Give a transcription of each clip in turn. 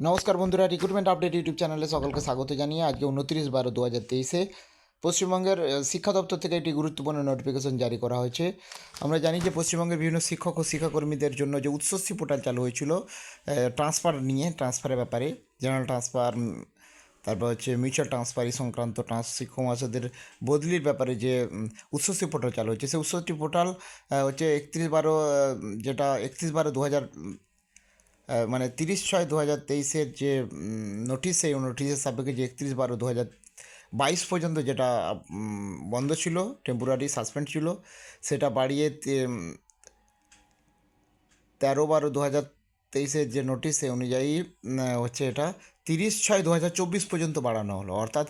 নমস্কার বন্ধুরা recruitment update YouTube চ্যানেলে সকলকে স্বাগত জানিয়ে আজকে উনত্রিশ বারো দু হাজার তেইশে পশ্চিমবঙ্গের শিক্ষা দপ্তর থেকে একটি গুরুত্বপূর্ণ নোটিফিকেশন জারি করা হয়েছে। আমরা জানি যে পশ্চিমবঙ্গের বিভিন্ন শিক্ষক ও শিক্ষাকর্মীদের জন্য যে উৎসশ্রী পোর্টাল চালু হয়েছিল ট্রান্সফার নিয়ে ট্রান্সফারের ব্যাপারে জেনারেল ট্রান্সফার তারপর হচ্ছে মিউচুয়াল ট্রান্সফার সংক্রান্ত ট্রান্স শিক্ষক মহাশয়দের বদলির ব্যাপারে যে উম, পোর্টাল চালু হয়েছে সেই উৎসশ্রী পোর্টাল হচ্ছে একত্রিশ বারো যেটা একত্রিশ বারো দু হাজার মানে তিরিশ ছয় দু হাজার তেইশের যে নোটিশ সেই নোটিশের সাপেক্ষে যে একত্রিশ বারো দু হাজার বাইশ পর্যন্ত যেটা বন্ধ ছিল টেম্পোরারি সাসপেন্ড ছিল, সেটা বাড়িয়ে তেরো বারো দু হাজার তেইশের যে নোটিশ সেই অনুযায়ী হচ্ছে এটা তিরিশ ছয় দু হাজার চব্বিশ পর্যন্ত বাড়ানো হলো। অর্থাৎ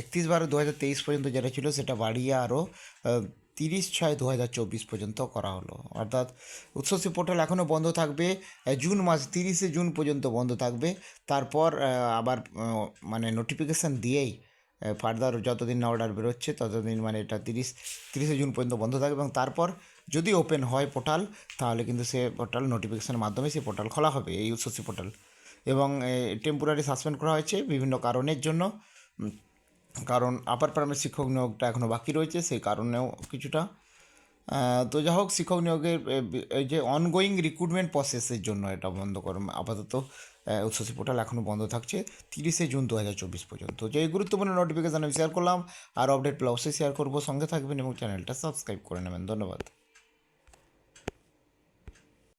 একত্রিশ বারো দু হাজার তেইশ পর্যন্ত যেটা ছিল, সেটা বাড়িয়ে আরও তিরিশ ছয় দু হাজার চব্বিশ পর্যন্ত করা হলো। অর্থাৎ উৎসশ্রী পোর্টাল এখনও বন্ধ থাকবে। জুন মাস তিরিশে জুন পর্যন্ত বন্ধ থাকবে। তারপর আবার মানে নোটিফিকেশান দিয়েই ফার্দার যতদিন না অর্ডার বেরোচ্ছে, ততদিন মানে এটা তিরিশ, তিরিশে জুন পর্যন্ত বন্ধ থাকবে এবং তারপর যদি ওপেন হয় পোর্টাল, তাহলে কিন্তু সে পোর্টাল নোটিফিকেশনের মাধ্যমে সেই পোর্টাল খোলা হবে, এই উৎসশ্রী পোর্টাল। এবং টেম্পোরারি সাসপেন্ড করা হয়েছে বিভিন্ন কারণের জন্য। কারণ আপার প্রাইমারি শিক্ষক নিয়োগটা এখনও বাকি রয়েছে, সেই কারণেও কিছুটা। তো যা হোক শিক্ষক নিয়োগের এই যে অনগোয়িং রিক্রুটমেন্ট প্রসেসের জন্য এটা বন্ধ কর, আপাতত উচ্চশী পোর্টাল এখনও বন্ধ থাকছে তিরিশে জুন দু হাজার চব্বিশ পর্যন্ত। যে এই গুরুত্বপূর্ণ নোটিফিকেশান আমি শেয়ার করলাম আর আপডেট পেলে অবশ্যই শেয়ার করব, সঙ্গে থাকবেন এবং চ্যানেলটা সাবস্ক্রাইব করে নেবেন। ধন্যবাদ।